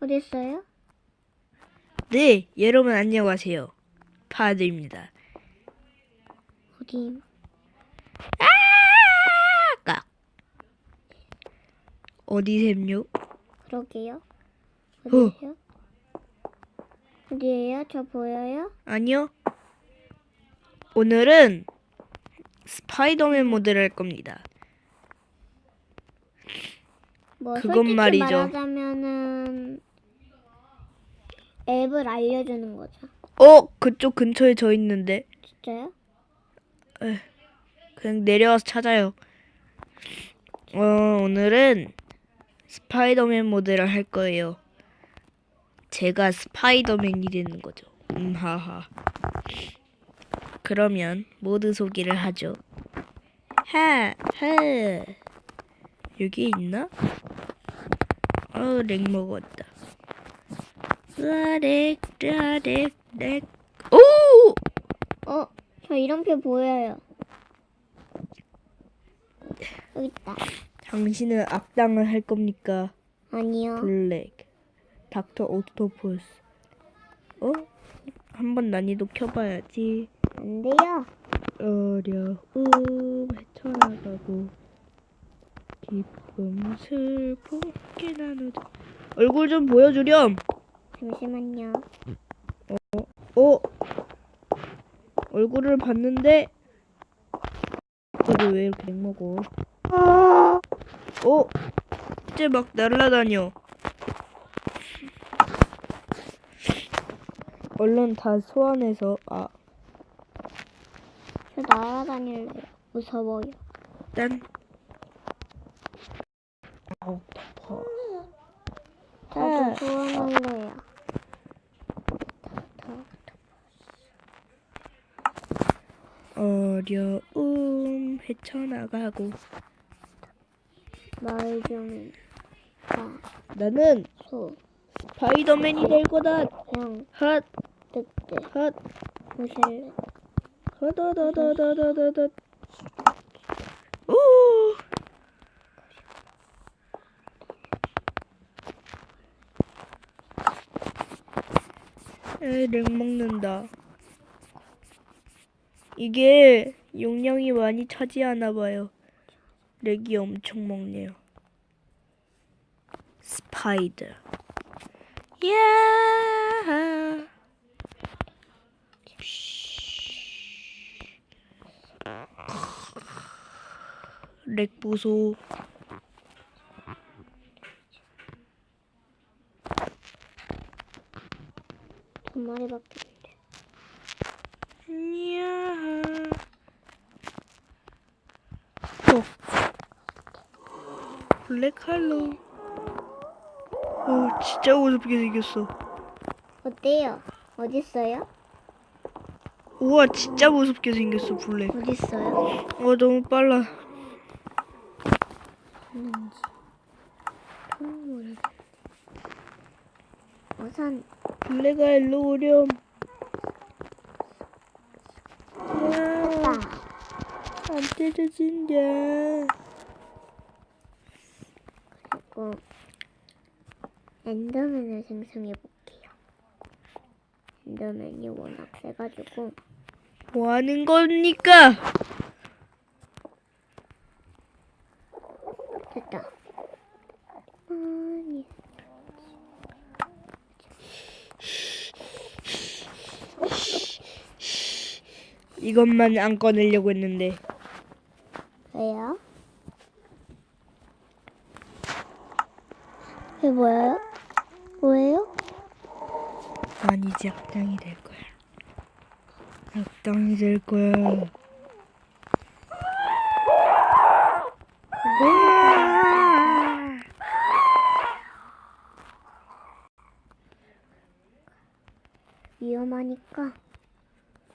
어디 있어요? 네, 여러분 안녕하세요. 파드입니다. 어디? 깍. 어디셈요? 그러게요. 어. 어디요? 어디에요? 저 보여요? 아니요. 오늘은 스파이더맨 모드를 할 겁니다. 뭐 그건 말이죠. 말하자면은 앱을 알려주는 거죠. 어, 그쪽 근처에 저 있는데 진짜요? 그냥 내려와서 찾아요. 어, 오늘은 스파이더맨 모드를 할 거예요. 제가 스파이더맨이 되는 거죠. 음, 하하. 그러면 모드 소개를 하죠. 하, 하. 여기 있나? 어, 렉 먹었다. 렉, 렉, 렉. 오! 어, 저 이름표 보여요. 여기 있다. 당신은 악당을 할 겁니까? 아니요. 블랙 닥터 오토포스 어? 한번 난이도 켜봐야지 안 돼요. 어려움 헤쳐나가고 기쁨 슬픔 함께 나누자 얼굴 좀 보여주렴 잠시만요. 어? 얼굴을 봤는데 이거 왜 이렇게 먹어 어? 이제 막 날라다녀 얼른 다 소환해서 아 저 날아다닐래요. 무서워요. 짠. 오토퍼. 저도 소원할래요. 어려움 헤쳐나가고 말좀 아, 나는 소, 스파이더맨이 될 거다. 형, 핫, 늑대, 핫, 모실래. 허더더더더더더더. 오. 에이, 렉 먹는다. 이게 용량이 많이 차지하나 봐요. 렉이 엄청 먹네요. 스파이더. 야. 렉 보소. 두 마리밖에 안 돼. 이야. 어. 블랙 할로. 어, 진짜 무섭게 생겼어. 어때요? 어딨어요? 우와, 진짜 무섭게 생겼어, 블랙. 어딨어요? 어, 너무 빨라. 있는지. 동물. 우선 블랙아, 일로 오렴. 야, 됐다. 안 때려진다. 그리고 엔더맨을 생성해 볼게요. 엔더맨이 워낙 세가지고 뭐 하는 겁니까? 됐다. 아니. 이것만 안 꺼내려고 했는데. 왜요? 이게 뭐예요? 뭐예요? 난 이제 악당이 될 거야. 악당이 될 거야. 으아! 위험하니까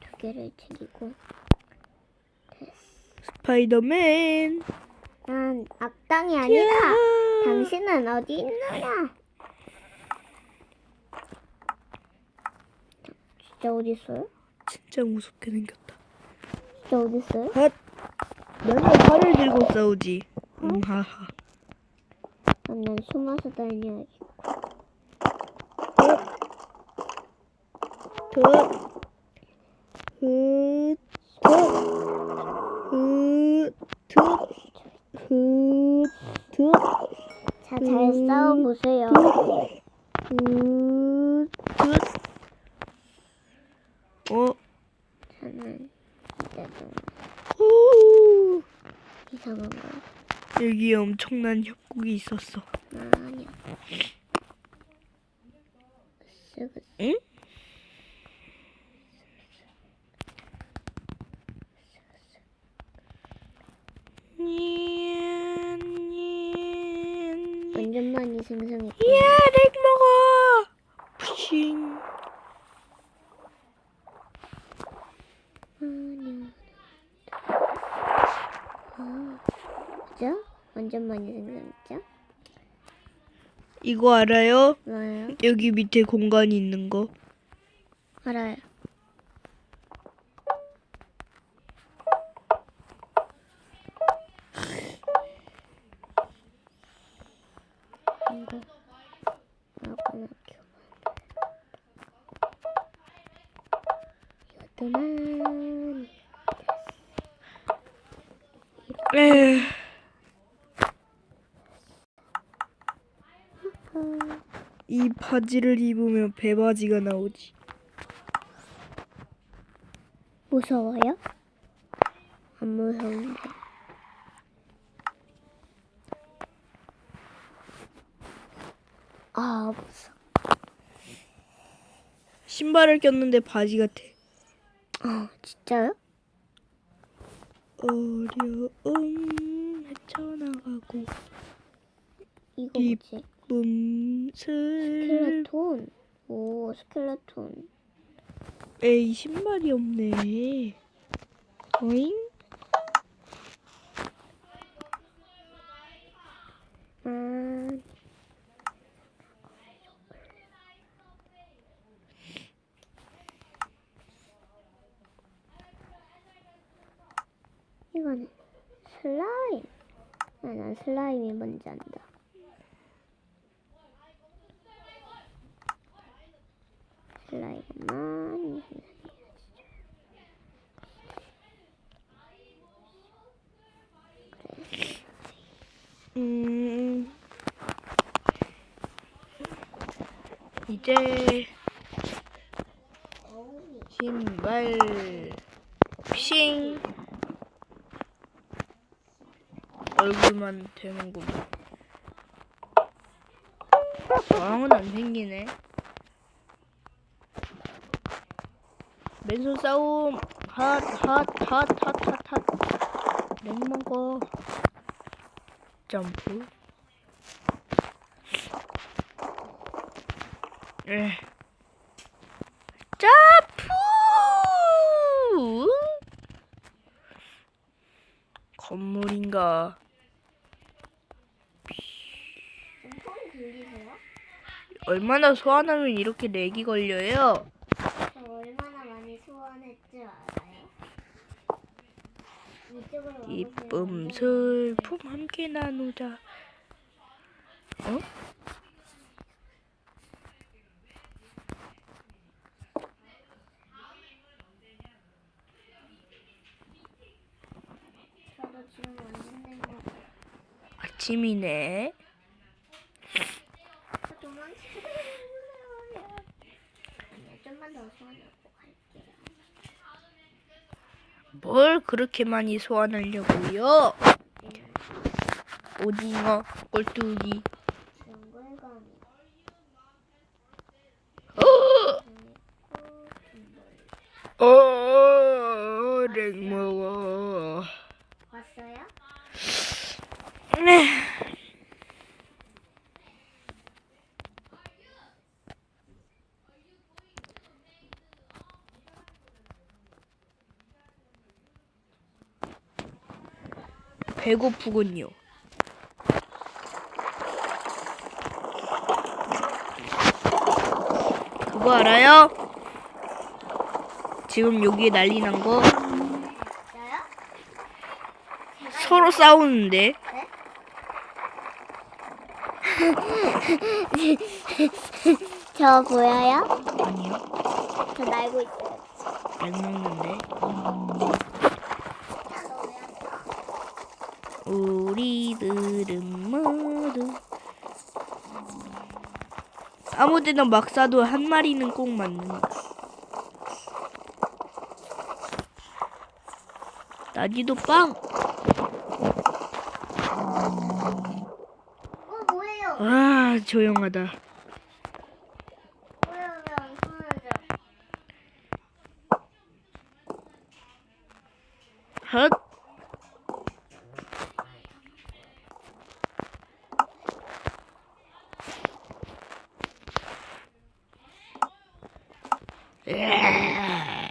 두 개를 챙기고 스파이더맨. 난 악당이 아니라 당신은 어디 있느냐? 진짜 어디 있어요? 진짜 무섭게 생겼다. 진짜 어디 있어요? 핫. 맨날 칼을 들고 싸우지. 응? 음, 하하. 난 숨어서 다녀야지. 덧. 덧. 음. 잘 음. 싸워보세요. 흩, 흩. 어, 저는 후. 이상한 거 여기에 엄청난 협곡이 있었어. 아니야. 쓰고 응? 생성했고 야, 렉 먹어. 푸싱. 아니야. 아, 그죠? 완전 많이 생성했죠? 이거 알아요? 뭐예요? 여기 밑에 공간이 있는 거. 알아요. 이거 하고 이것도만 에휴. 이 바지를 입으면 배바지가 나오지. 무서워요? 안 무서운데. 아 무서워. 신발을 꼈는데 바지 같아. 아 진짜요? 어려움 헤쳐나가고 이거 이- 뭐지? 뿜슬 스켈레톤. 오 스켈레톤. 에이 신발이 없네 어잉? 아 이거는 슬라임. 아, 난 슬라임이 뭔지 안다. 슬라임만 음 이제 신발 핑 얼굴만 되는구만 왕은 안 생기네. 맨손 싸움. 핫핫핫핫핫핫. 렉 먹어. 점프. 에 점프! 건물인가 얼마나 소환하면 이렇게 렉이 걸려요 저 얼마나 많이 소원했 줄 알아요? 이쪽으로 와보세요. 이쁨 슬픔 함께 나누자 어? 저도 지금. 아침이네 저 도망치세요. 아니야, 좀만 더 소원하고 갈게요. 뭘 그렇게 많이 소환하려고요 오징어 꼴뚜기 연골감이. 어, 렉 먹어. 왔어요? 네. 배고프군요. 그거 알아요? 지금 여기에 난리 난 거? 서로 싸우는데 저 보여요? 아니요. 저 날고 있어요. 안 먹는데. 모두 아무데나 막 쏴도 한 마리는 꼭 맞는다. 나지도 빵. 어 뭐예요? 아 조용하다. 뭐예요? 왜안 끊어져? 헛. 으아.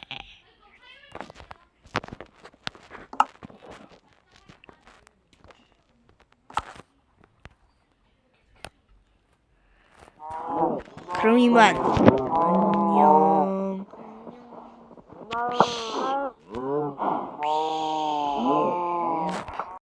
그럼